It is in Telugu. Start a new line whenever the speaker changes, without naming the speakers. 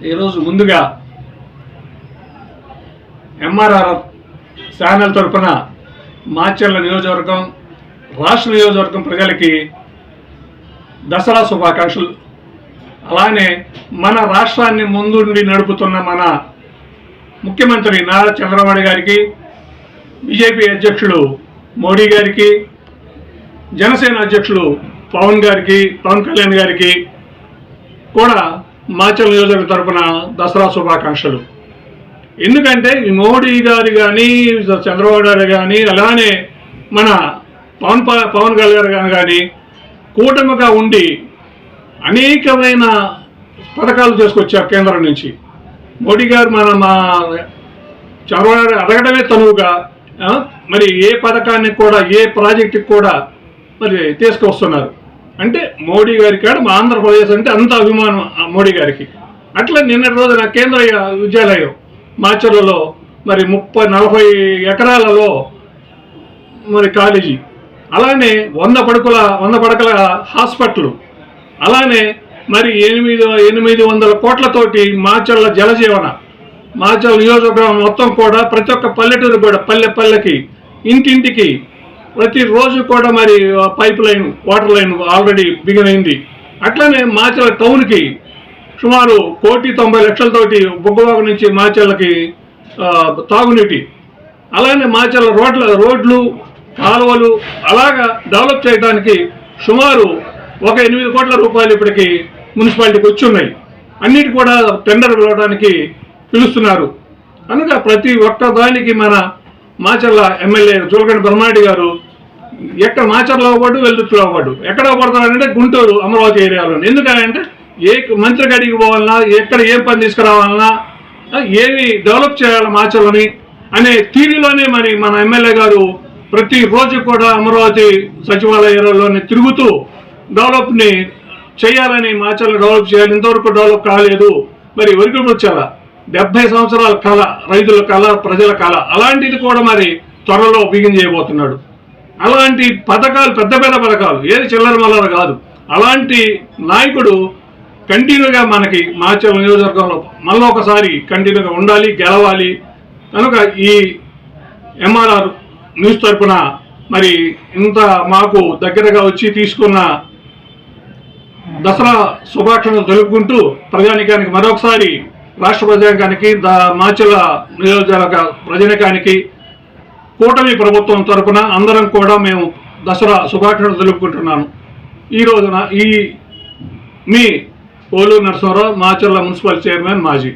ఈరోజు ముందుగా ఎంఆర్ఆర్ ఛానల్ తరపున మాచర్ల నియోజకవర్గం రాష్ట్ర నియోజకవర్గం ప్రజలకి దసరా శుభాకాంక్షలు. అలానే మన రాష్ట్రాన్ని ముందుండి నడుపుతున్న మన ముఖ్యమంత్రి నారా చంద్రబాబు గారికి బీజేపీ అధ్యక్షులు మోడీ గారికి జనసేన అధ్యక్షులు పవన్ గారికి పవన్ కళ్యాణ్ గారికి కూడా మాచల్ నియోజకవర్గం తరపున దసరా శుభాకాంక్షలు. ఎందుకంటే ఈ మోడీ గారు కానీ చంద్రబాబు గారు కానీ అలానే మన పవన్ ప- పవన్ కళ్యాణ్ గారు కానీ కూటమిగా ఉండి అనేకమైన పథకాలు తీసుకొచ్చారు కేంద్రం నుంచి. మోడీ గారు మన మా చంద్రబాబు గారు అడగడమే తనువుగా మరి ఏ పథకాన్ని కూడా ఏ ప్రాజెక్టుకి కూడా మరి తీసుకొస్తున్నారు. అంటే మోడీ గారి కాడ మా ఆంధ్రప్రదేశ్ అంటే అంత అభిమానం మోడీ గారికి. అట్లా నిన్నటి రోజున కేంద్ర విద్యాలయం మాచర్లలో మరి ముప్పై నలభై ఎకరాలలో మరి కాలేజీ అలానే వంద పడుకుల వంద పడకల హాస్పిటల్ అలానే మరి ఎనిమిది ఎనిమిది వందల కోట్లతోటి మాచర్ల జలజీవన మాచర్ల నియోజకవర్గం మొత్తం కూడా ప్రతి ఒక్క పల్లెటూరు కూడా పల్లె పల్లెకి ఇంటింటికి ప్రతిరోజు కూడా మరి pipe line water line already begin అయింది అట్లనే మాచర్ల టౌన్కి సుమారు కోటి తొంభై లక్షలతోటి బొగ్గవాగు నుంచి మాచర్లకి తాగునీటి. అలానే మాచర్ల రోడ్ల రోడ్లు కాలువలు అలాగా డెవలప్ చేయడానికి సుమారు ఒక ఎనిమిది కోట్ల రూపాయలు ఇప్పటికి మున్సిపాలిటీకి వచ్చి ఉన్నాయి అన్నిటి కూడా టెండర్ పిలవడానికి పిలుస్తున్నారు. కనుక ప్రతి ఒక్క దానికి మన మాచర్ల ఎమ్మెల్యే జోలగడ్డ బ్రహ్మారెడ్డి గారు ఎక్కడ మాచర్లో అవ్వడు వెల్లుత్తులో అవ్వడు. ఎక్కడ పడతాడంటే గుంటూరు అమరావతి ఏరియాలో ఎందుకంటే ఏ మంత్రి గడికి పోవాలన్నా ఎక్కడ ఏం పని తీసుకురావాలన్నా ఏమి డెవలప్ చేయాలి మాచర్లని అనే తీరులోనే మరి మన ఎమ్మెల్యే గారు ప్రతి రోజు కూడా అమరావతి సచివాలయాలలోనే తిరుగుతూ డెవలప్ని చేయాలని మాచర్లు డెవలప్ చేయాలి. ఇంతవరకు డెవలప్ కాలేదు. మరి వరకు వచ్చారా డెబ్బై సంవత్సరాల కళ రైతుల కళ ప్రజల కళ అలాంటిది కూడా మరి త్వరలో బిగిన్ చేయబోతున్నాడు. అలాంటి పథకాలు పెద్ద పెద్ద పథకాలు ఏది చిల్లర మల్లర కాదు. అలాంటి నాయకుడు కంటిన్యూగా మనకి మాచర్ల నియోజకవర్గంలో మళ్ళీ ఒకసారి కంటిన్యూగా ఉండాలి గెలవాలి. కనుక ఈ ఎంఆర్ఆర్ న్యూస్ తరపున మరి ఇంత మాకు దగ్గరగా వచ్చి తీసుకున్న దసరా శుభాకాంక్షలు తెలుపుకుంటూ ప్రజానికానికి మరొకసారి రాష్ట్ర ప్రజానికానికి ద మాచల నియోజకవర్గ ప్రజానికానికి కూటమి ప్రభుత్వం తరపున అందరం కూడా మేము దసరా శుభాకాంక్షలు తెలుపుకుంటున్నాను. ఈ రోజున ఈ మీ పోలూరు నరసింహరావు మాచర్ల మున్సిపల్ చైర్మన్ మాజీ.